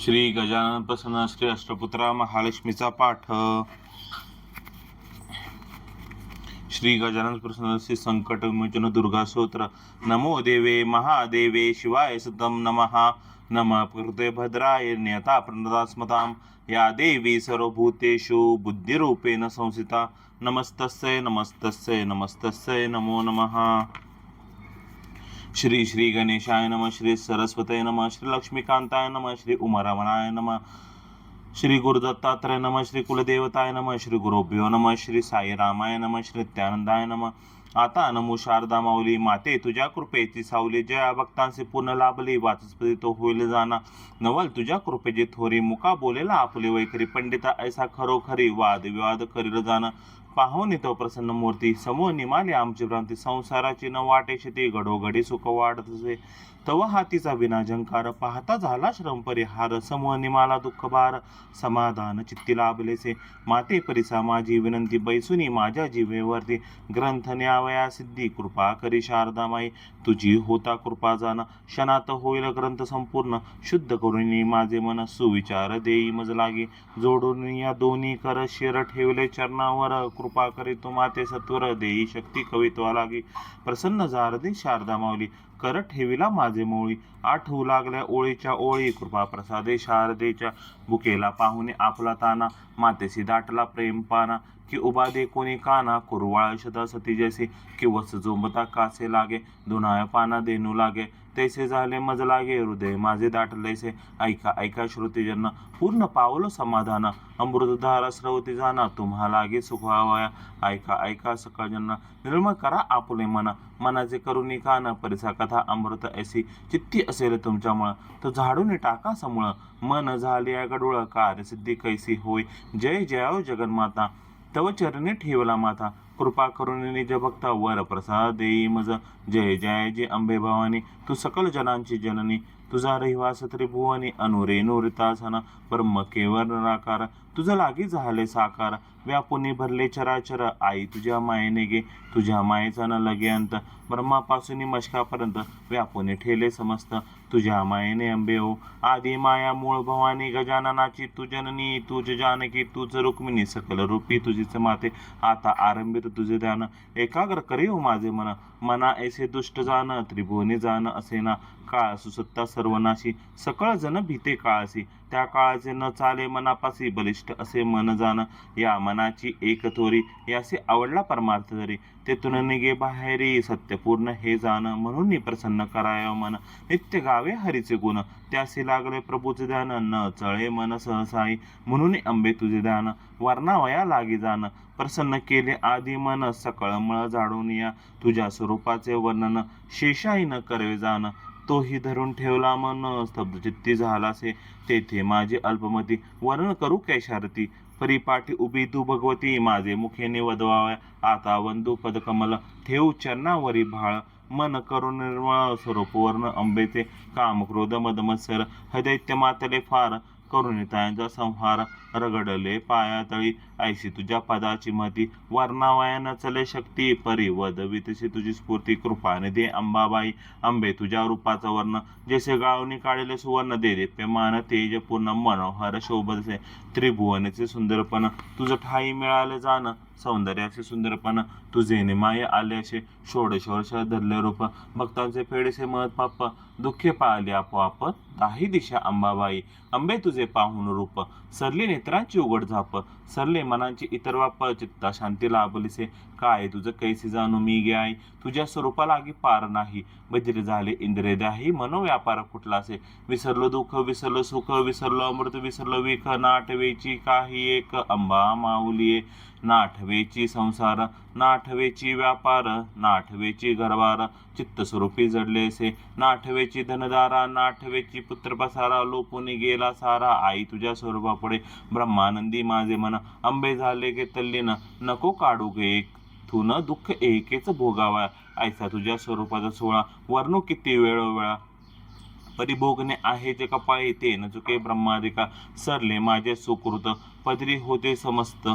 श्री गजानन प्रसन्न श्री अष्टपुत्रा महालक्ष्मीचा पाठ. श्री गजानन प्रसन्न श्री संकट विमोचन दुर्गा स्तोत्र. नमो देवे महादेवे शिवाय सतम नमः. नम कृते भद्राय न्यता प्रणदास्मतां या देवी सर्वभूतेषु बुद्धिरूपेण संस्थिता नमस्तस्यै नमस्तस्यै नमस्तस्यै नमो नमः. श्री श्री गणेशाय नम श्री सरस्वतय नम श्री लक्ष्मीकांताय नम श्री उमारमणाय नम श्री गुरुदत्तात्रय नम श्री कुलदेवताय नम श्री गुरुभ्यो नम श्री साईरामाय नम श्री नित्यानंदाय नम. आता नमो शारदा माऊली माते तुझ्या कृपेची सावली जया भक्तांचे पूर्ण लाभली वाचस्पती तो होईल जाना नवल तुझ्या कृपेची थोरी मुका बोलेला आपले वैखरी पंडिता ऐसा खरोखरी वाद विवाद करील जाणं. पाहून तो प्रसन्न मूर्ती. समूह निमाली आमची भ्रांती. संसाराची न वाटे शेती घडोघडी सुख वाढत असे. तव हातीचा विनाजंकार पाहता झाला श्रम परिहार समूह निमाला दुःखभार. समाधान चित्ती लाभलेसे माते परिसा माझी विनंती बैसुनी माझ्या जीवेवरती. ग्रंथ न्यावया सिद्धी कृपा करी शारदामाई तुझी होता कृपा जाना. क्षणात होईल ग्रंथ संपूर्ण. शुद्ध करून माझे मन सुविचार देई मज लागे. जोडून या दोन्ही कर शिर ठेवले चरणावर. कृपा करी तू माते सत्वर देई शक्ती कवित्वा लागे. प्रसन्न जारदी शारदा माऊली. कर ठेविला माझे मोळी. आठवू लागल्या ओळीच्या ओळी कृपा प्रसादे शारदेच्या बुकेला पाहुणे आपला ताना मातेशी दाटला प्रेम पाना की उभा दे कोणी काना कुरवाळ शदा सती जैसे की वस जोंबता कासे लागे दुनाय पाना देनू लागे. तैसे झाले मज लागे हृदय माझे दाटलेसे ऐका ऐका श्रुतीजन पूर्ण पावलं समाधान. अमृतधारा स्रवती जाना तुम्हा लागे सुखवावया ऐका ऐका सकाळजन निर्मळ करा आपुले मना. मनाचे करुणी कान परिसा कथा अमृत ऐसी. चित्ती असेल तुमच्यामुळं तर झाडून टाका समूळ. मन झाले या गडुळ कार्यसिद्धी कैसी होय. जय जय जगन्माता. तव चरणी ठेवला माथा. कृपा करून निज भक्ता वर प्रसाद देई मज. जय जय जय अंबे भवानी. तू सकल जनांची जननी. तुझा रहिवास त्रिभुवनी. अनुरेणू ऋतासना ब्रह्म केवर निराकार. तुझं लागी झाले साकार. व्यापुनी भरले चराचर. आई तुझ्या मायेने गे तुझ्या मायेचा न लगे अंत. ब्रह्मापासून मशकापर्यंत व्यापुनी ठेले समस्त. तुझ्या मायेने अंबे हो. आदि माया मूळ भवानी गजाननाची तू जननी तुझ जानकी तुझ रुक्मिणी सकल रूपी तुझीच माते. आता आरंभित तुझे ध्यान एकाग्र करीव माझे मन. मना ऐसे दुष्ट जाण त्रिभुवनी जाण असे ना. काळ असू सत्ता सर्वनाशी सकळ जन भीते काळाशी. त्या काळाचे न चाले मनापासी बलिष्ठ असे मन जाण या मनाची एक थोरी यासे आवडला परमार्थ जरी. तेथून निघे बाहेरी सत्यपूर्ण हे जाण म्हणून प्रसन्न कराय मन. नित्य गावे हरीचे गुण त्यासी लागले प्रभूचे ध्यान. न चळे मन सहसाई म्हणून अंबे तुझे ध्यान वर्णावया लागी जाण प्रसन्न केले आधी मन. सकळमळ जाडून या तुझ्या स्वरूपाचे वर्णन शेषाही न करवे जाण तोही धरून ठेवला मन. स्तब्ध चित्ती झालासे. तेथे माझे अल्पमती. वर्णन करू कैशारती परिपाठी उभी तू भगवती. माझे मुखेने वदवाव्या आता वंदू पदकमल ठेवू चरणावरी भाळ. मन करून निर्मळ. स्वरूप वर्ण अंबेचे. काम क्रोध मदमत्सर. हदैत्य मातले फार. करुणितायांचा संहार. रगडले पायातळी. ऐशी तुझ्या पदाची मती. वर्णावयान चले शक्ती परिवद वितशी तुझी स्फूर्ती. कृपाने दे अंबाबाई. अंबे तुझ्या रूपाचा वर्ण. जसे गाळून काढले सुवर्ण. दे दे पेमान तेज पूर्ण. मनोहर शोभसे त्रिभुवनेचे सुंदरपण. तुझं ठाई मिळाले जाणं. सौंदर्याचे सुंदरपण. तुझे निमाय आले असे. षोडशवर्ष धरले रूप. भक्तांचे फेडेसे मत पाप. दुःखे पाळले आपोआप. दाही दिशा अंबाबाई. अंबे तुझे पाहून रूप. सरली नेत्रांची उघड झाप. सरले मनांची इतर वापर चित्ता शांती लाभलीसे. काय तुझं कैसे जाणू मी गे आई? तुझ्या स्वरूपाला आगी पार नाही. बजिर झाले इंद्रे द्याही कुठला असे? विसरलो दुःख विसरलो सुख विसरलो अमृत विसरलो विख नाटवेची काही एक अंबा माऊलिये नाठवेची संसार नाठवेची व्यापार नाठवेची घरवार चित्तस्वरूपी जडलेसे नाठवेची धनदारा नाठवेची पुत्र पसारा लोपुनी गेला सारा. आई तुझ्या स्वरूपापुढे ब्रह्मानंदी माझे मन. अंबे झाले गे तल्लीन. नको काढू गे एक थुन दुःख एकेच भोगावा. ऐसा तुझ्या स्वरूपाचा सोळा वर्णू किती वेळोवेळा. परिभोगणे आहे जे कपाळी ते न चुके ब्रह्मादिका. सरले माझे सुकृत पदरी होते समस्त.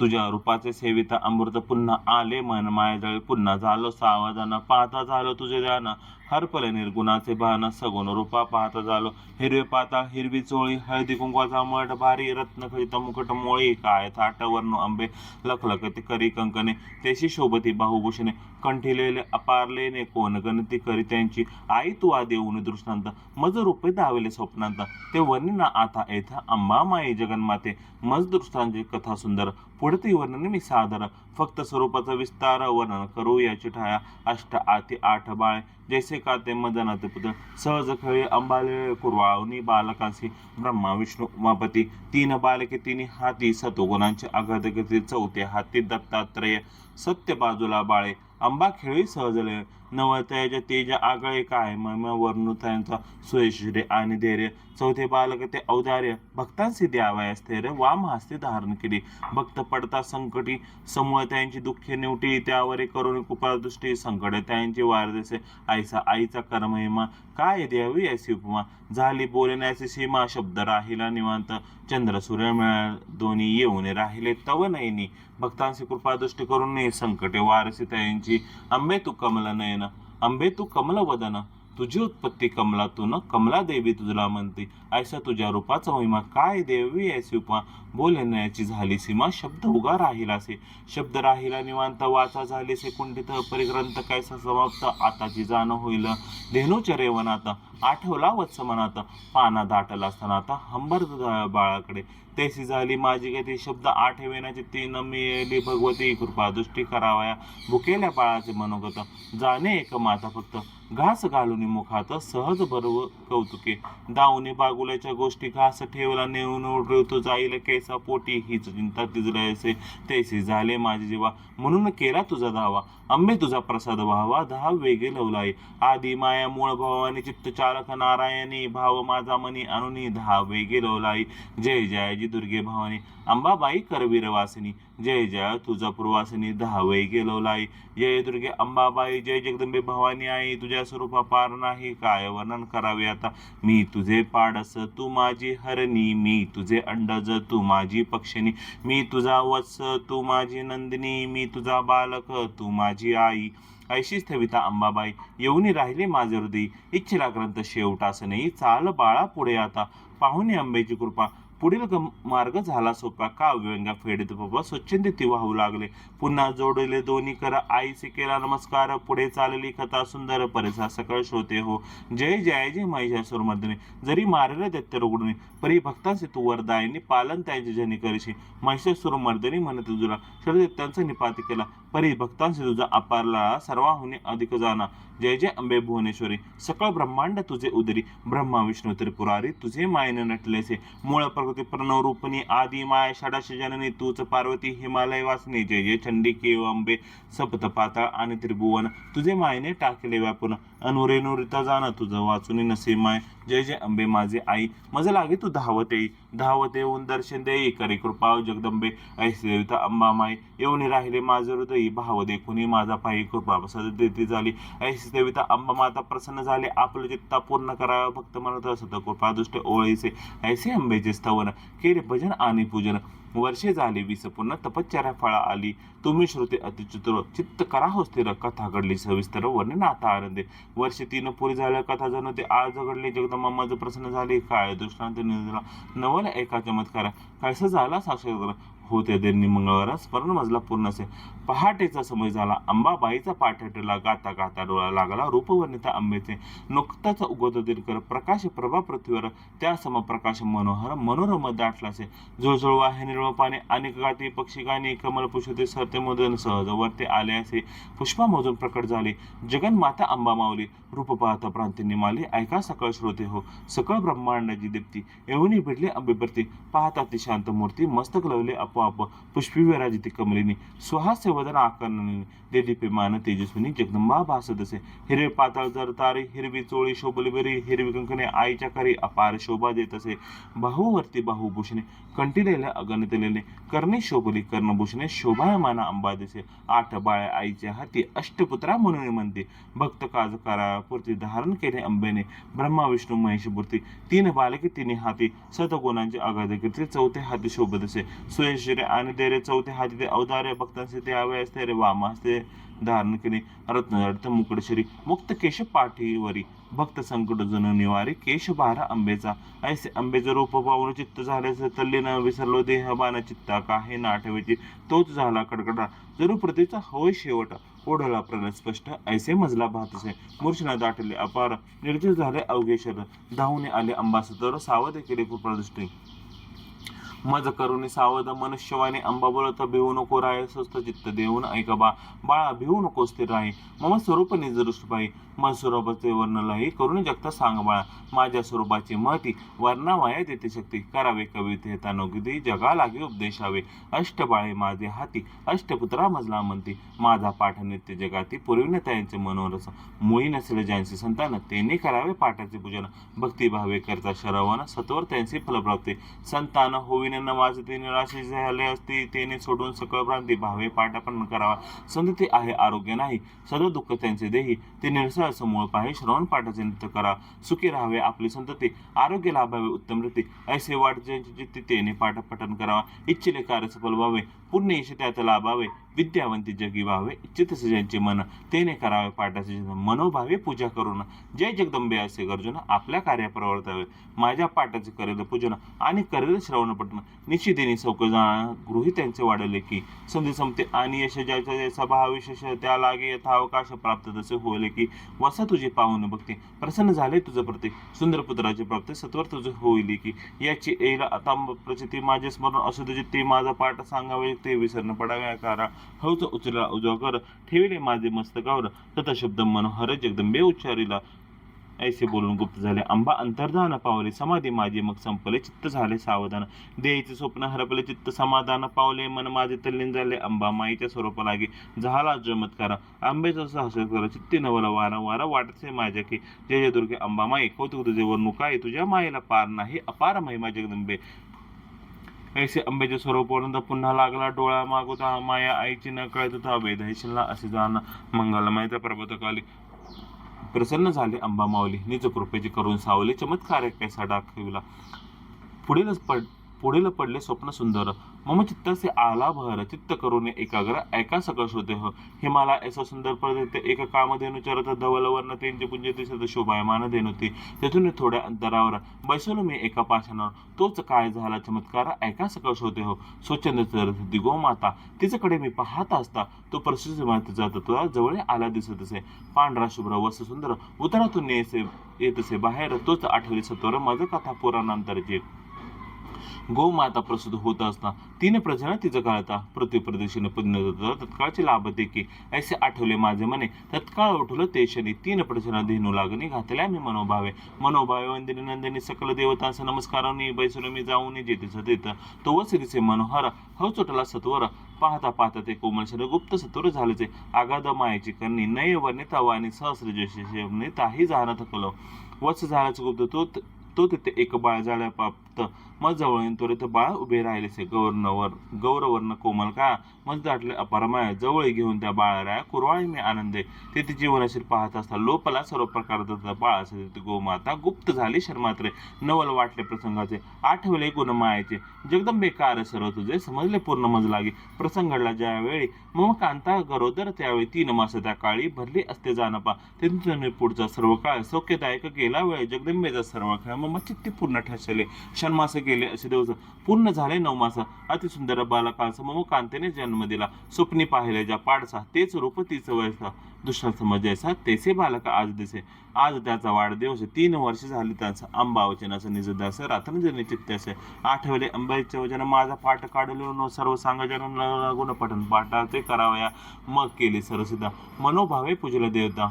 तुझ्या रूपाचे सेविता अमृत पुन्हा आले मन माया पुन्हा झालो सावधान पाहता झालो तुझे ध्यान हरपले निर्गुणाचे भान सगुण रूपा पाहता झालो. हिरवे पाताळ हिरवी चोळी हळदी कुंकवाचा मठ भारी रत्नखचित मुकुट मोळी काय थाट वर्ण आंबे लखलखते करी कंकणे. तेशी शोभती बाहुभूषणे कंठिलेले अपारलेने कोण गणती करी त्यांची. आई तू आ देऊन दृष्टांत मज रूपे दावेले स्वप्नांत. ते वर्णिना आता येथ अंबा माई जगन्माते. मज दृष्टांची कथा सुंदर पुढती वर्णन मी सादर. फक्त स्वरूपाचा विस्तार वर्णन करू याची ठाया अष्ट आती आठ बाळे जैसे का ते मदनाते पुत्र सहज खळे अंबाले कुरवाळुनी बालकांसी ब्रह्मा विष्णू उमापती तीन बालके तिन्ही हाती सतोगुणांचे आघात चौथे हाती दत्तात्रय सत्य बाजूला बाळे अंबा खेळी सहजले नवतयाच्या तेज आगळे काय? मम वर्णुतांचा सुयश्रे आणि धैर्य चौथे बालक ते औदार्य. भक्तांशी द्यावयास स्थैर्य. वाम हस्ते धारण केली. भक्त पडता संकटी. समूळ त्यांची दुःखे निवटी. त्यावर करून कृपादृष्टी संकट त्यांची वारदेसे आईचा आईचा कर्महिमा काय द्यावी अशी उपमा? झाली बोलण्याची सीमा. शब्द राहिला निवांत. चंद्र सूर्य मिळा दोन्ही येऊन राहिले. तव नयनी. भक्तांची कृपादृष्टी करून ने संकटे वारसी त्यांची. आंबे तू कमल नयन आंबे तू कमल वदन तुझी उत्पत्ती कमलातून कमला देवी तुझला म्हणते. ऐसा तुझ्या रूपाचा महिमा काय देवी ऐसी उपमा बोलण्याची झाली सीमा शब्द उगा राहिलासे. शब्द राहिला निवांत वाचा झालीसे कुंडित परिग्रंथ कायसा समाप्त? आताची जाण होईल धेनुच्या वनात आठवला वत्समनात पाना दाटला असताना आता हंबर बाळाकडे. तैसी झाली. माझी गती शब्द आठवेनाची तीन मिळेली. भगवती कृपा दृष्टी करावया. भुकेल्या बाळाचे मनोगत जाणे एक माता फक्त. घास घालून मुखात सहज बरव कौतुके. दाऊने बागुल्याच्या गोष्टी घास ठेवला नेऊन उडवतो जाईल कैसा पोटी हीच चिंता तिजरायचे तैसे झाले माझे जीवा म्हणून केला तुझा धावा आंबे तुझा प्रसाद व्हावा दहा वेगे लवलाय आधी माया मूळ भवानी चित्त चालक नारायणी भाव माझा मनी अनुनी दहा वेगे लवलाई जय जयाजी दुर्गे भवानी अंबाबाई करवीरवासिनी जय जय तुझा पूर्वासनी दहा वेगे जय दुर्गे अंबाबाई जय जगदंबे भवानी आई. तुझ्या स्वरूपा पार नाही काय वर्णन करावे आता? मी तुझे पाडस तू माझी हरणी. मी तुझे अंडज तू माझी पक्षिणी. मी तुझा वत्स तू माझी नंदिनी. मी तुझा बालक तू माझी आई. ऐशी स्थविता अंबाबाई येऊनी राहिले माझे हृदय. इच्छिला ग्रंथ शेवटास नाही चाल बाळा पुढे आता. पाहुणे अंबेची कृपा. पुढील मार्ग झाला सोपा. का व्यंगा फेडीत? बाबा स्वच्छंदी वाहू लागले. पुन्हा जोडले दोन्ही कर. आईचे केला नमस्कार. पुढे चालली कथा सुंदर. परिसा सकळ श्रोते हो. जय जय जय महिषासुर मर्दिनी जरी मारले दैत्य रुग्णे परी भक्तांचे तू वरदायनी पालन त्यांचे जनी करीशी. महिषासुर मर्दिनी म्हणत तुझला शरदैत्यांचा निपात केला. परी भक्तांचे तुझा अपारला सर्वाहुने अधिक जाना. जय जय अंबे भुवनेश्वरी. सकळ ब्रह्मांड तुझे उदरी. ब्रह्मा विष्णू त्रिपुरारी तुझे मायने नटलेसे. मूळ प्रकृती प्रणव रूपणी आदि माय षडाश जननी तूच पार्वती हिमालय वासनी. जय जय चंडी केव अंबे सप्त पाताळ आणि त्रिभुवन. तुझे मायने टाकले व्यापून. अनुरेनुरिता जाण तुझं वाचून. नसे माय जय जय अंबे माझे आई. मज लागे तू धावत. येई धावत येऊन दर्शन देई करे कृपा जगदंबे. ऐसे देवता अंबा माई येऊन राहिले माझे हृदयी. भाव देखुनी माझा पायी कृपा. प्रसाद देती झाली. ऐसे देवता अंबा माता प्रसन्न झाले. आपलं चित्ता पूर्ण करावा. भक्त म्हणत असत कृपा दुष्ट ओळीसे ऐसे अंबेचे स्तवन. केले भजन आणि पूजन. वर्षे झाली वीस पूर्ण तपश्चर्या फळा आली. तुम्ही श्रुते अतिचित्र चित्त करा हो स्थिर कथा घडली सविस्तर वर्णन आता आनंदे. वर्ष तीन पुरी झाल्या कथा जणू ते आज घडले जगदंबा माझं प्रसन्न झाली काय दृष्टांत निजला नवल एका चमत्कार कायसं झाला साक्षर होते त्यांनी मंगळवारा. स्मरण मजला पूर्ण असे पहाटेचा समय झाला. अंबाबाईचा पाठटला गाता गाता डोळा लागला. रूपवर्णिता आंबेचे नुकताच उगवत दिनकर प्रकाश प्रभा पृथ्वीवर त्या समप्रकाश मनोहर मनोरम दाटलासे. जुळजुळ वाहे निर्मळ पाने अनेक गाती पक्षी गाणी कमल पुष्पते सरते मदन सहज वरते आले असे. पुष्पामजून प्रकट झाले. जगन्माता अंबा माऊली रूप पाहता प्रांती माली ऐका सकळ श्रोते हो सकळ ब्रह्मांडाची दीप्ती. एवढी भेटली अंबेप्रती पाहता ती शांत मूर्ती मस्तक लवले आपोआप पुष्पी विराजिती कमलिनी सुहास्य वदन आकर्णनी देदीप्यमान तेजस्विनी जगदंबा भासत असे. हिरवे पाताळ जर तारे हिरवी चोळी शोभलबेरी हिरवी कंकणे आईच्या करी अपार शोभा देत असे. बाहूवरती बाहूभूषणे कंटिलेले अगणितलेले कर्णे शोभली कर्णभूषणे शोभायमाना अंबा दिसे. आठ बाळ्या आईच्या हाती अष्टपुत्रा म्हणून म्हणते भक्त काज धारण केले अंबेने ब्रह्मा विष्णू महेशपूर्ती तीन बालके तिन्ही हाती सतगुणांची अगाध कीर्ती चौथे हाती शोभत असे. सुयश शिरे आणि देरे चौथे हाती ते अवधारे भक्तांचे ते हवे असते रे वामा असते धारण केले. रत्न मुकडशिरी मुक्त केश पाठीवरी भक्त संकट जणू निवारी केश बारा आंबेचा. ऐसे आंबेचं रूप पाहून चित्त झाल्याचं तल्ली न विसरलो देह बाण चित्ता काही नाठवेची तोच झाला कडकडा जरू प्रतीचा होय शेवट ओढला प्रणय स्पष्ट ऐसे मजला भातसे मूर्छना दाटले अपार निर्जीव झाले अवघे शरद धावून आले अंबासतर सावध केले कृपादृष्टी. मज करुणी सावध मनुष्यवाणी अंबा बोलत भिवू नको राय स्वस्त चित्त देऊन ऐका बा. बाळा भिवू नको स्थिर राही. मम स्वरूप निजदृष्ट पाही. मग स्वरूपाचे वर्णलाही करून जगता सांग बाळा. माझ्या स्वरूपाची महती वर्णावाया देते शक्ती. करावे कविते नोगिदी जगा लागे उपदेशावे अष्टबाळे माझे हाती अष्टपुत्रा मजला म्हणती. माझा पाठ नित्य जगाती पूर्वीने त्यांचे मनोरस. मुळी नसले ज्यांचे संतान त्यांनी करावे पाठाचे पूजन. भक्तिभावे करता शरवण सत्वर त्यांचे फलप्राप्ती. संतान होईन तिने नवाज तिने राशी झाले असते तेने सोडून सकळ भ्रांती भावे पाठापण करावा. संतती आहे आरोग्य नाही. सर्व दुःख त्यांचे देही. ते निरसाळ समूळ पाहे श्रवण पाठाचे नृत्य करा. सुखी राहावे आपली संतती. आरोग्य लाभावे उत्तम रीती. ऐसे वाट ज्यांची तेने पाठपठन करावा. इच्छिले कार्य सफल व्हावे. पुण्य यश त्यात लाभावे. विद्यावंती जगी व्हावे. इच्छित ज्यांचे मन. तेने करावे पाठाचे मनोभावे पूजा करून. जय जगदंबे असे गर्जुन आपल्या कार्य प्रवर्तावे. माझ्या पाठाचे करेल पूजन आणि करेल श्रवण पठन निश्चितीने सौक जाण गृही त्यांचे वाढले की संधी संपते आणि यश ज्याचा जैसा भाव त्या लागे यथावकाश प्राप्त तसे होईल की वसा तुझे पाहून बघते. प्रसन्न झाले तुझं प्रतीक. सुंदर पुत्राची प्राप्ती सत्वर तुझे होईल की याची एला आता प्रचिती माझे स्मरण असू तुझे ते माझा पाठ सांगावे ते विसरण पडावे. कारा हौच उचला कर. ठेविले माझे मस्तकावर. तथा शब्द मनोहर जगदंबे उच्चारिला. ऐसे बोलून गुप्त झाले. आंबा अंतर्धान पावले समाधी माझे मग संपले चित्त झाले सावधान. देईचे स्वप्न हरपले चित्त समाधान पावले मन माझे तल्लीन झाले. अंबा माईच्या स्वरूप लागे झाला चमत्कार आंबेचा साहस करा चित्ती नवला वारा वारा वाटते माझ्या की जय जय दुर्गे अंबा माई कौतुक तुझे वरणू काय तुझ्या मायेला पार नाही अपार महिमा जगदंबे. ऐसे अंबेचे स्वरूप वरुंद पुन्हा लागला डोळा मागोता माया आईची न कळत होता वेदहिशीला असे जाण मंगलमयता प्रबोधकाली प्रसन्न झाले. अंबा माऊली निज कृपेची करून सावली चमत्कार कैसा दाखविला पुढीलच पड पुढील पडले स्वप्न सुंदर. मम चित्तसे आला भर चित्त करून एकाग्र ऐका सकस होते हो हे मला ऐसा सुंदर पडते एक कामधेनु चरत धवल वर्ण पुंज दिसत शोभायमान देनुती तेथून थोड्या अंतरावर बैसलो मी एका पाषाणावर. तोच काय झाला चमत्कार ऐका सकस होते हो स्वच्छंद चरत होती गोमाता तिच्याकडे मी पाहत असता तो प्रसिद्ध मात जात तुला जवळ आला दिसत असे. पांढरा शुभ्र वस सुंदर उतरातून येत असे. बाहेर तोच आठवली सत्वर माझं कथा पुराणांतरची गोमाता प्रसूत होत असता तीन प्रजन तिचं काळता पृथ्वी प्रदक्षिण पुण्य तत्काळचे लाभ देखी ऐसे आठवले माझे मने. तत्काळ उठलं ते शनी तीन प्रजन धेनू लागणी घातल्या मी मनोभावे. मनोभावे वंदिनी नंदिनी सकल देवतांचा नमस्कारांनी बैसून मी जाऊन जेतेच देत तो वसिरीचे मनोहर हव चोटला सत्वर. पाहता पाहता ते कोमल शरीर गुप्त सत्वर झालेचे. आगाध मायेची कन्नी नय वर्णिता वाणी सहस्र जोशी ताही जाणं थकलो वत्स झाल्याचं गुप्त तो तो तिथे एक बाळ झाल्या वाटतं मग जवळ येऊन त्वरित बाळ उभे राहिलेसे गौरनवर. गौरवर्ण कोमल का? मग दाटले अपरमाय जवळ घेऊन त्या बाळराया कुरवाळी मी आनंदे. तेथे जीवनाशील पाहत असता लोपला सर्व प्रकारचा बाळ असे तिथे गोमाता गुप्त झाली शर्मात्रे. नवल वाटले प्रसंगाचे. आठवले गुणमायाचे जगदंबे कार सर्व तुझे. समजले पूर्ण मज लागे. प्रसंग घडला ज्यावेळी. मग कांता गरोदर त्यावेळी. तीन मास त्या काळी भरली असते जानपा. तिथून पुढचा सर्व काळ सौख्यदायक गेला वेळ जगदंबेचा सर्व खेळ मग चित्ती पूर्ण ठसले. षण्मास गेले असे दिवस पूर्ण झाले नऊ मास. अतिसुंदर बालकांचा मग कांतेने जन्म दिला. स्वप्नी पाहिले ज्या पाडसा तेच रूप तीच वयसा समज समजायचा तेचे बालक आज दिसे. आज त्याचा वाढदिवस तीन वर्ष झाली त्यांचा. आंबा वचनाचं निजदास रात्रजनी चित्त्यासे आठवले अंबाईचे वचन माझा पाठ काढलो हो सर्व सांगा जन गुण पठन पाठाचे करावया. मग केले सरसिद्धा. मनोभावे पूजला देवता.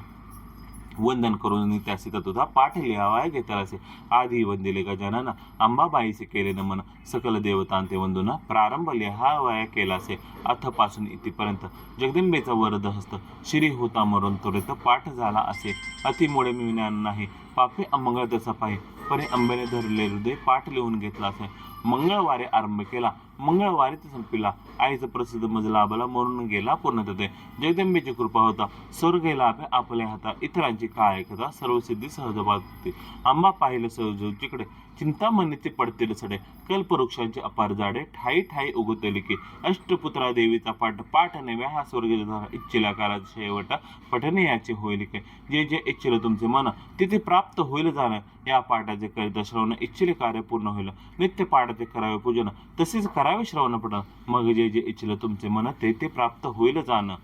वंदन करून त्यासी तुझा पाठ लिहावाय घेतला असे. आधी वंदिले गजानन अंबाबाईचे केले नमन सकल देवतांते वंदून प्रारंभ लिहावाया केला असे. अथपासून इथेपर्यंत जगदंबेचा वरद हस्त श्री होता मरून त्वरित पाठ झाला असे. अतिमुळे मी ज्ञान नाही. पापे अमंगळ तसा पाहि परे अंबेने धरले हृदय पाठ लिहून घेतला असे. मंगळवारी आरंभ केला. मंगळवारी ते संपविला आईचा प्रसिद्ध मजलाबला म्हणून गेला पूर्णतते जगदंबेची कृपा होता. स्वर्ग लाभ आपल्या हातात. इतरांची काय कथा? सर्व सिद्धी सहज बाबते आंबा पाहिलं सहज जिकडे. चिंतामणीचे पडतील सडे. कल्पवृक्षांचे अपार जाडे ठाई ठाई उगवतेली की. अष्टपुत्रा देवीचा पाठ. पाठ नेव्या हा स्वर्ग इच्छिला. कालाचा शेवट पठणे याचे होईल की. जे जे इच्छिलं तुमचे मन तिथे प्राप्त होईल जाणं. या पाठाचे करिता श्रवण इच्छिले कार्य पूर्ण होईल. नित्य पाठ ते करावे पूजन. तसेच करावे श्रवण पठण मग जे जे इच्छिलं तुमचे मन ते ते प्राप्त होईल जाणं.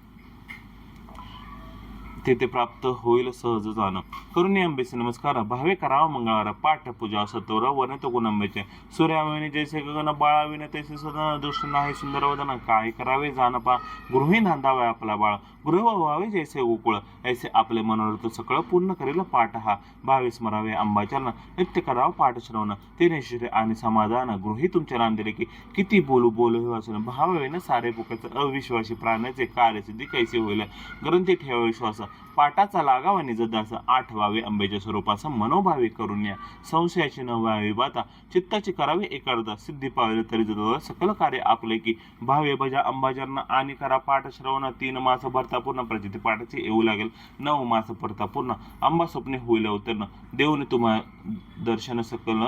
तेथे प्राप्त होईल सहज जाणं. करुणी आंबेचे नमस्कार. भावे करावा मंगळवार. पाठ पूजा सत्वर वन तो गुण आंबेचे सूर्याविने जैसे गगन बाळाविने तैसे सदन दृष्ट नाही सुंदर वदन. काय करावे जाण पा गृही नांदावे आपला बाळ. गृह व्हावे जैसे गोकुळ. ऐसे आपले मनोरथ सकळ पूर्ण करेल पाठ हा. भावे स्मरावे अंबाचरण नित्य करावं पाठ श्रवण. ते निश्चित आणि समाधान. गृही तुमच्या नांदिले की किती बोलू बोलू हे वाचून भावे सारे पुकाचं अविश्वासी प्राण्याचे कार्यसिद्धी कैसे होईल? ग्रंथी ठेवा विश्वास. पाटाचा लागावा निजद असं आठवावे आंब्याच्या स्वरूपाचा मनोभावे करून या संशयाची न व्हावी बाता चित्ताची करावी एकार्धा सिद्धी पावले तरी जर सकल कार्य आपले की भावे भजा अंबाजांना आणि करा पाठ श्रवण तीन मास भरता पूर्ण प्रचिती पाठाचे येऊ लागेल. नऊ मास भरता पूर्ण आंबा स्वप्ने होईल अवतरण. देऊन तुम्हा दर्शन सकल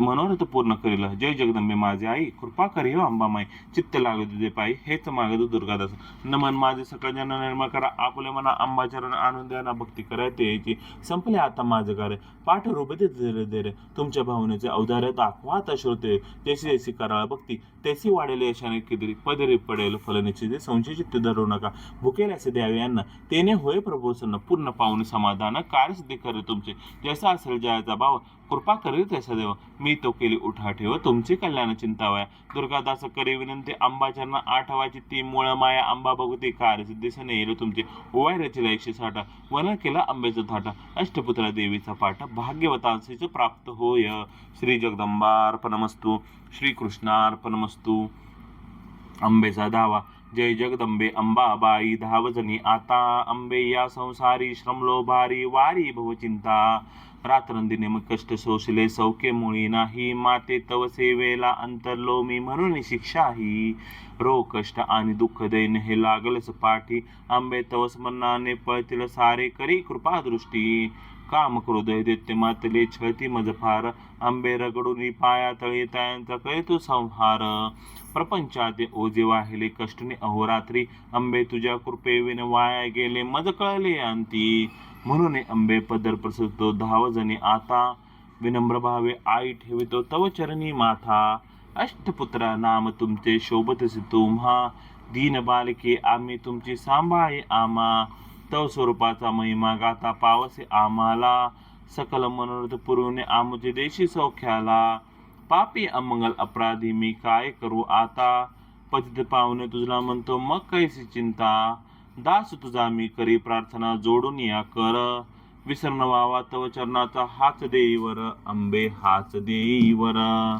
मनोरथ पूर्ण करील. जय जगदंबे माझे आई कृपा करी हो अंबामाई. चित्त लागू तुझे पायी हेच मागद दुर्गादास. नमन माझे सकळ जन निर्मळ करा. आपले मना अंबाचरण आणून द्या. ना भक्ती करायचे यायची. संपले आता माझं कार्य पाठ रूप दे दे रे. तुमच्या भावनेचे अवधार्य दाखवा आता श्रोते. जैसी जैसी कराळ भक्ती तैसी वाढेल यशाने किदरी. पदरी पडेल फलनिश्चिते संशय चित्त धरू नका. भुकेल असे द्यावे यांना. तेने होय प्रभोसन पूर्ण पाहून समाधान. कार्यसिद्धी करे तुमचे. जैसा असेल जयाचा भाव. कृपा करेल असा देव. मी तो केली उठा ठेव. तुमचे कल्याण चिंतावया दुर्गादास करे विनंती अंबाचरण आठवाची ती मुळ माया. आंबा भगवती कार्यसिद्धीस येईल तुमचे. ओवाय रचिला एकशे साठ वन केला आंब्याचा थाटा. अष्टपुत्रा देवीचा पाठ भाग्यवतांशीच प्राप्त होय. श्री जगदंबार्पणमस्तू श्रीकृष्णार्पणमस्तू आंबेचा दावा धावा. जय जगदंबे अंबाबाई धावजनी आता अंबे या संसारी श्रमलो भारी वारी भवचिंता. रात्रंदिने मग कष्ट सोसले सौके मुळी नाही. माते तव सेवेला अंतरलो मी म्हणून शिक्षा ही. रो कष्ट आणि दुःख दैन हे लागलच पाठी. आंबे तव स्मरणाने पळतील सारे करी कृपा दृष्टी काम क्रोधय देते मातले छळती मज फार आंबे रगडून पाया तळी त्यांचा कळतो संहार. प्रपंचात ओझे वाहिले कष्टने अहोरात्री आंबे तुझ्या कृपेविन वाया गेले मज कळले अंती म्हणून अंबे पदर प्रसिद्ध धावजने आता विनम्र भावे आई ठेवितो तव चरणी माथा. अष्टपुत्रा नाम तुमचे शोभतसी तुम्हा दीन बालके आम्ही तुमची सांभाळे आमा. तव स्वरूपाचा महिमा गाता पावसे आम्हाला. सकल मनोरथ पुरवणे आमचे देशी सौख्याला. पापी अमंगल अपराधी मी काय करू आता? पतित पाहुणे तुझला म्हणतो मग कैसी चिंता? दास तुझा मी करी प्रार्थना जोडून या कर. विसरण व्हावा तव चरणाचा हाच देईवर अंबे हाच देईवर.